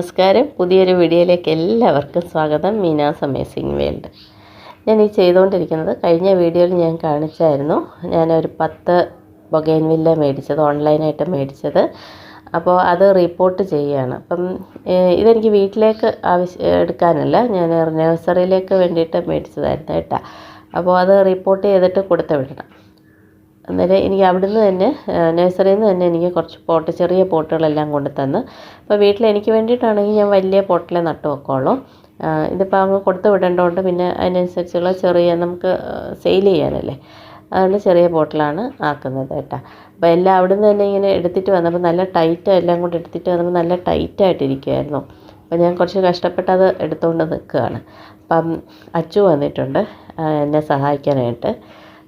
നമസ്കാരം. പുതിയൊരു വീഡിയോയിലേക്ക് എല്ലാവർക്കും സ്വാഗതം. Meena's amazing world. ഞാൻ ഈ ചെയ്തുകൊണ്ടിരിക്കുന്നത് കഴിഞ്ഞ വീഡിയോയിൽ ഞാൻ കാണിച്ചായിരുന്നു. ഞാനൊരു പത്ത് ബൊഗൈൻവില്ല മേടിച്ചത് ഓൺലൈനായിട്ട് മേടിച്ചത്. അപ്പോൾ അത് റിപ്പോർട്ട് ചെയ്യുകയാണ്. അപ്പം ഇതെനിക്ക് വീട്ടിലേക്ക് ആവശ്യം എടുക്കാനല്ല. ഞാൻ നഴ്സറിയിലേക്ക് വേണ്ടിയിട്ട് മേടിച്ചതായിരുന്നു കേട്ടോ. അപ്പോൾ അത് റിപ്പോർട്ട് ചെയ്തിട്ട് കൊടുത്ത് വിടണം. അന്നേരം എനിക്ക് അവിടുന്ന് തന്നെ നഴ്സറിയിൽ നിന്ന് തന്നെ എനിക്ക് കുറച്ച് പോട്ട് ചെറിയ പോട്ടുകളെല്ലാം കൊണ്ട് തന്ന് അപ്പോൾ വീട്ടിൽ എനിക്ക് വേണ്ടിയിട്ടാണെങ്കിൽ ഞാൻ വലിയ പോട്ടിലെ നട്ടു വെക്കുള്ളൂ. ഇതിപ്പോൾ അങ്ങ് കൊടുത്ത് വിടേണ്ടതുകൊണ്ട് പിന്നെ അതിനനുസരിച്ചുള്ള ചെറിയ നമുക്ക് സെയിൽ ചെയ്യാനല്ലേ. അതുകൊണ്ട് ചെറിയ ബോട്ടിലാണ് ആക്കുന്നത് കേട്ടോ. അപ്പോൾ എല്ലാം അവിടുന്ന് തന്നെ ഇങ്ങനെ എടുത്തിട്ട് വന്നപ്പോൾ നല്ല ടൈറ്റ് എല്ലാം കൂടെ എടുത്തിട്ട് വന്നപ്പോൾ നല്ല ടൈറ്റായിട്ടിരിക്കുമായിരുന്നു അപ്പോൾ ഞാൻ കുറച്ച് കഷ്ടപ്പെട്ട് അത് എടുത്തുകൊണ്ട് നിൽക്കുകയാണ്. അപ്പം അച്ചു വന്നിട്ടുണ്ട് എന്നെ സഹായിക്കാനായിട്ട്.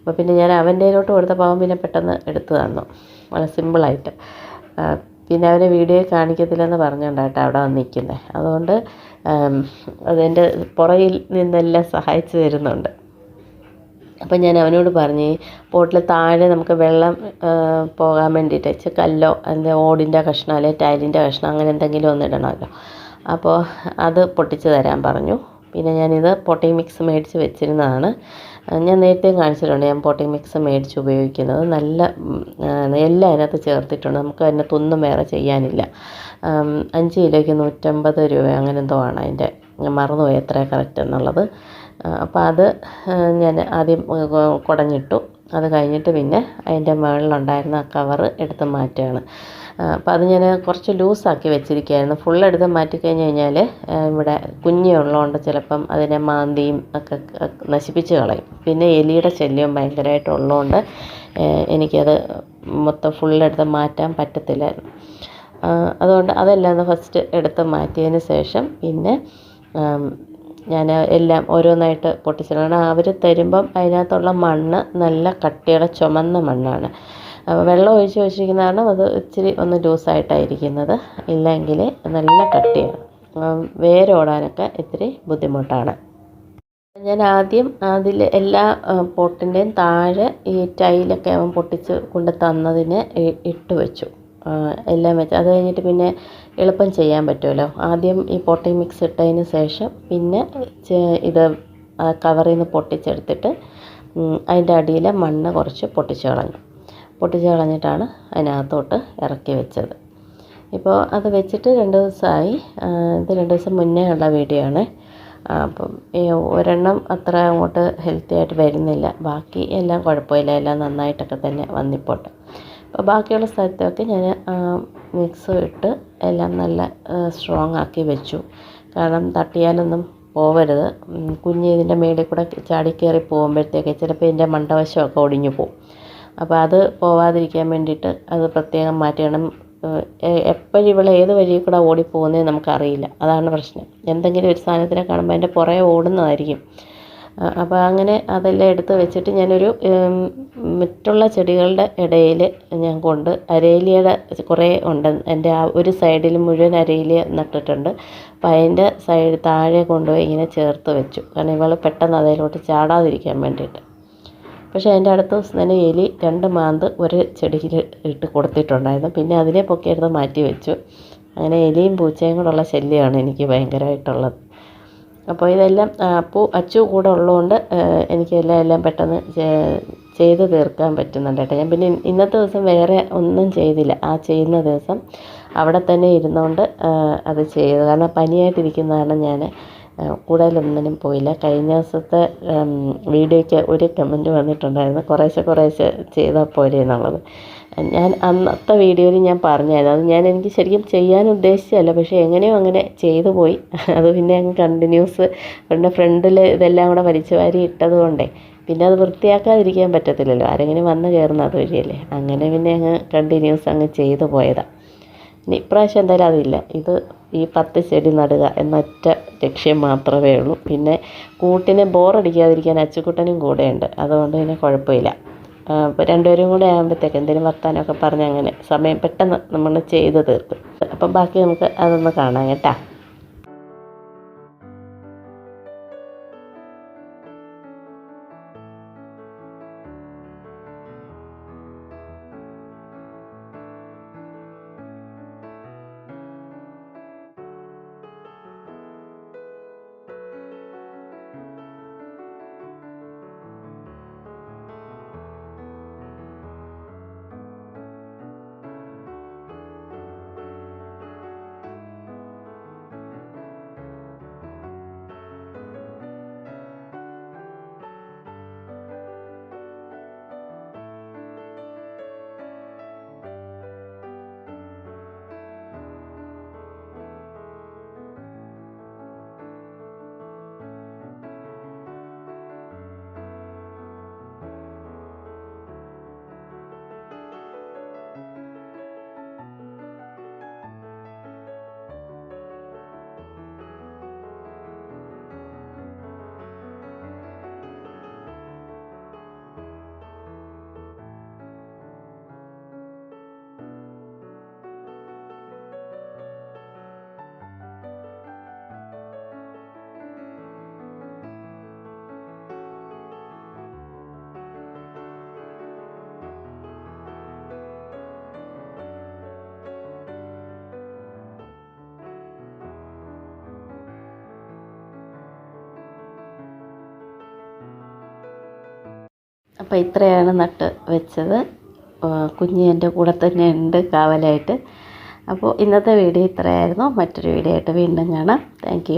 അപ്പോൾ പിന്നെ ഞാൻ അവന്റെ കയ്യിലോട്ട് കൊടുത്തപ്പോൾ അവൻ പിന്നെ പെട്ടെന്ന് എടുത്തു തന്നു. വളരെ സിമ്പിളായിട്ട് പിന്നെ അവനെ വീഡിയോ കാണിക്കത്തില്ലെന്ന് പറഞ്ഞുകൊണ്ടാട്ടോ അവിടെ വന്ന് നിൽക്കുന്നത് അതുകൊണ്ട് അതെന്റെ പുറകിൽ നിന്നെല്ലാം സഹായിച്ചു തരുന്നുണ്ട്. അപ്പം ഞാൻ അവനോട് പറഞ്ഞു പോട്ടിൽ താഴെ നമുക്ക് വെള്ളം പോകാൻ വേണ്ടിയിട്ട് കല്ലോ അല്ലെങ്കിൽ ഓടിന്റെ കഷ്ണം അല്ലെങ്കിൽ ടൈലിന്റെ കഷ്ണം അങ്ങനെ എന്തെങ്കിലും ഒന്ന് ഇടണമല്ലോ. അപ്പോൾ അത് പൊട്ടിച്ച് തരാൻ പറഞ്ഞു. പിന്നെ ഞാനിത് പൊട്ടി മിക്സ് മേടിച്ച് വെച്ചിരുന്നതാണ്. ഞാൻ നേരത്തെയും കാണിച്ചിട്ടുണ്ട്. ഞാൻ പോട്ടിംഗ് മിക്സ് മേടിച്ച് ഉപയോഗിക്കുന്നത്. നല്ല എല്ലാം അതിനകത്ത് ചേർത്തിട്ടുണ്ട്. നമുക്ക് അതിനകത്തൊന്നും വേറെ ചെയ്യാനില്ല. അഞ്ച് കിലോയ്ക്ക് നൂറ്റമ്പത് രൂപ അങ്ങനെ എന്തോ ആണ് അതിന്റെ. മറന്നുപോയി എത്ര കറക്റ്റ് എന്നുള്ളത്. അപ്പോൾ അത് ഞാൻ ആദ്യം കുടഞ്ഞിട്ടു. അത് കഴിഞ്ഞിട്ട് പിന്നെ അതിന്റെ മുകളിലുണ്ടായിരുന്ന ആ കവറ് എടുത്ത് മാറ്റുകയാണ്. അപ്പോൾ അത് ഞാൻ കുറച്ച് ലൂസാക്കി വെച്ചിരിക്കുകയായിരുന്നു ഫുൾ എടുത്ത് മാറ്റി കഴിഞ്ഞ് കഴിഞ്ഞാൽ ഇവിടെ കുഞ്ഞുള്ളതുകൊണ്ട് ചിലപ്പം അതിനെ മാന്തിയും ഒക്കെ നശിപ്പിച്ച് കളയും. പിന്നെ എലിയുടെ ശല്യം ഭയങ്കരമായിട്ട് ഉള്ളതുകൊണ്ട് ഏഹ് എനിക്കത് മൊത്തം ഫുൾ എടുത്ത് മാറ്റാൻ പറ്റത്തില്ലായിരുന്നു. അതുകൊണ്ട് അതെല്ലാം ഫസ്റ്റ് എടുത്ത് മാറ്റിയതിന് ശേഷം പിന്നെ ഞാൻ എല്ലാം ഓരോന്നായിട്ട് പൊട്ടിച്ചിട്ടുണ്ട് അവർ തരുമ്പം അതിനകത്തുള്ള മണ്ണ് നല്ല കട്ടിയുള്ള ചുമന്ന മണ്ണാണ്. വെള്ളം ഒഴിച്ച് വെച്ചിരിക്കുന്ന കാരണം അത് ഇച്ചിരി ഒന്ന് ലൂസായിട്ടായിരിക്കുന്നത്. ഇല്ലെങ്കിൽ നല്ല കട്ടിയാണ്. വേരോടാനൊക്കെ ഇത്തിരി ബുദ്ധിമുട്ടാണ്. ഞാൻ ആദ്യം അതിൽ എല്ലാ പോട്ടിന്റെയും താഴെ ഈ ടൈലൊക്കെ അവൻ പൊട്ടിച്ച് കൊണ്ട് തന്നതിന് ഇട്ട് വെച്ചു. എല്ലാം വെച്ച്. അത് കഴിഞ്ഞിട്ട് പിന്നെ എളുപ്പം ചെയ്യാൻ പറ്റുമല്ലോ. ആദ്യം ഈ പൊട്ടി മിക്സ് ഇട്ടതിന് ശേഷം പിന്നെ ഇത് കവറിൽ നിന്ന് പൊട്ടിച്ചെടുത്തിട്ട് അതിന്റെ അടിയിലെ മണ്ണ് കുറച്ച് പൊട്ടിച്ച് കളഞ്ഞു. പൊട്ടിച്ച് കളഞ്ഞിട്ടാണ് അതിനകത്തോട്ട് ഇറക്കി വെച്ചത്. ഇപ്പോൾ അത് വെച്ചിട്ട് രണ്ട് ദിവസമായി ഇത് രണ്ട് ദിവസം മുന്നേ ഉള്ള വീഡിയോ ആണ്. അപ്പം ഒരെണ്ണം അത്ര അങ്ങോട്ട് ഹെൽത്തി ആയിട്ട് വരുന്നില്ല. ബാക്കി എല്ലാം കുഴപ്പമില്ല. എല്ലാം നന്നായിട്ടൊക്കെ തന്നെ വന്നിപ്പോട്ടെ. അപ്പോൾ ബാക്കിയുള്ള സ്ഥലത്തൊക്കെ ഞാൻ മിക്സ് ഇട്ട് എല്ലാം നല്ല സ്ട്രോങ് ആക്കി വെച്ചു. കാരണം തട്ടിയാലൊന്നും പോവരുത്. കുഞ്ഞ് ഇതിന്റെ മേളിൽ കൂടെ ചാടി കയറി പോകുമ്പോഴത്തേക്ക് ചിലപ്പോൾ ഇതിന്റെ മണ്ടവശമൊക്കെ ഒടിഞ്ഞു പോകും. അപ്പോൾ അത് പോവാതിരിക്കാൻ വേണ്ടിയിട്ട് അത് പ്രത്യേകം മാറ്റണം എപ്പോഴും ഇവൾ ഏത് വഴിയിൽ കൂടെ ഓടിപ്പോകുന്നതെന്ന് നമുക്കറിയില്ല. അതാണ് പ്രശ്നം. എന്തെങ്കിലും ഒരു സാധനത്തിനെ കാണുമ്പോൾ അതിന്റെ പുറകെ ഓടുന്നതായിരിക്കും. അപ്പോൾ അങ്ങനെ അതെല്ലാം എടുത്ത് വെച്ചിട്ട് ഞാനൊരു മറ്റുള്ള ചെടികളുടെ ഇടയിൽ ഞാൻ കൊണ്ട് അരേലിയുടെ കുറേ ഉണ്ട്. എന്റെ ആ ഒരു സൈഡിൽ മുഴുവൻ അരേലിയ നട്ടിട്ടുണ്ട്. അപ്പോൾ അതിന്റെ സൈഡ് താഴെ കൊണ്ടുപോയി ഇങ്ങനെ ചേർത്ത് വെച്ചു. കാരണം ഇവൾ പെട്ടെന്ന് അതിലോട്ട് ചാടാതിരിക്കാൻ വേണ്ടിയിട്ട്. പക്ഷേ അതിന്റെ അടുത്ത ദിവസം തന്നെ എലി രണ്ട് മാന്ത് ഒരു ചെടിയിൽ ഇട്ട് കൊടുത്തിട്ടുണ്ടായിരുന്നു. പിന്നെ അതിനെ പൊക്കിയെടുത്ത് മാറ്റി വെച്ചു. അങ്ങനെ എലിയും പൂച്ചയും കൂടെയുള്ള ശല്യമാണ് എനിക്ക് ഭയങ്കരമായിട്ടുള്ളത്. അപ്പോൾ ഇതെല്ലാം അപ്പു അച്ചു കൂടെ ഉള്ളതുകൊണ്ട് എനിക്ക് എല്ലാം എല്ലാം പെട്ടെന്ന് ചെയ്ത് തീർക്കാൻ പറ്റുന്നുണ്ട് കേട്ടോ. ഞാൻ പിന്നെ ഇന്നത്തെ ദിവസം വേറെ ഒന്നും ചെയ്തില്ല. ആ ചെയ്യുന്ന ദിവസം അവിടെ തന്നെ ഇരുന്നുകൊണ്ട് അത് ചെയ്തു. കാരണം പനിയായിട്ടിരിക്കുന്നതാണ് ഞാൻ കൂടുതലൊന്നിനും പോയില്ല. കഴിഞ്ഞ ദിവസത്തെ വീഡിയോയ്ക്ക് ഒരു കമന്റ് വന്നിട്ടുണ്ടായിരുന്നു. കുറേശ്ശെ കുറേശ്ശെ ചെയ്താൽ പോരെ എന്നുള്ളത്. ഞാൻ അന്നത്തെ വീഡിയോയിൽ ഞാൻ പറഞ്ഞായിരുന്നു. അത് ഞാൻ എനിക്ക് ശരിക്കും ചെയ്യാൻ ഉദ്ദേശിച്ചല്ല പക്ഷേ എങ്ങനെയോ അങ്ങനെ ചെയ്തു പോയി. അത് പിന്നെ അങ്ങ് കണ്ടിന്യൂസ് പിന്നെ ഫ്രണ്ടിൽ ഇതെല്ലാം കൂടെ വലിച്ചു വാരി ഇട്ടത് കൊണ്ടേ. പിന്നെ അത് വൃത്തിയാക്കാതിരിക്കാൻ പറ്റത്തില്ലല്ലോ. ആരെങ്കിലും വന്ന് കയറുന്ന അത് വഴിയല്ലേ. അങ്ങനെ പിന്നെ അങ്ങ് കണ്ടിന്യൂസ് അങ്ങ് ചെയ്തു പോയതാണ് ഇനി ഇപ്രാവശ്യം എന്തായാലും അതില്ല. ഇത് ഈ പത്ത് ചെടി നടുക എന്നൊറ്റ ലക്ഷ്യം മാത്രമേ ഉള്ളൂ. പിന്നെ കൂട്ടിനെ ബോറടിക്കാതിരിക്കാൻ അച്ചുക്കുട്ടനും കൂടെയുണ്ട് അതുകൊണ്ട് പിന്നെ കുഴപ്പമില്ല. രണ്ടുപേരും കൂടെ ആകുമ്പോഴത്തേക്ക് എന്തെങ്കിലും വർത്താനമൊക്കെ പറഞ്ഞ് അങ്ങനെ സമയം പെട്ടെന്ന് നമ്മൾ ചെയ്ത് തീർക്കും. അപ്പം ബാക്കി നമുക്ക് അതൊന്ന് കാണാം കേട്ടോ. അപ്പോൾ ഇത്രയാണ് നട്ട് വെച്ചത്. കുഞ്ഞ് എന്റെ കൂടെ തന്നെ ഉണ്ട് കാവലായിട്ട്. അപ്പോൾ ഇന്നത്തെ വീഡിയോ ഇത്രയായിരുന്നു. മറ്റൊരു വീഡിയോ ആയിട്ട് വീണ്ടും കാണാം. താങ്ക്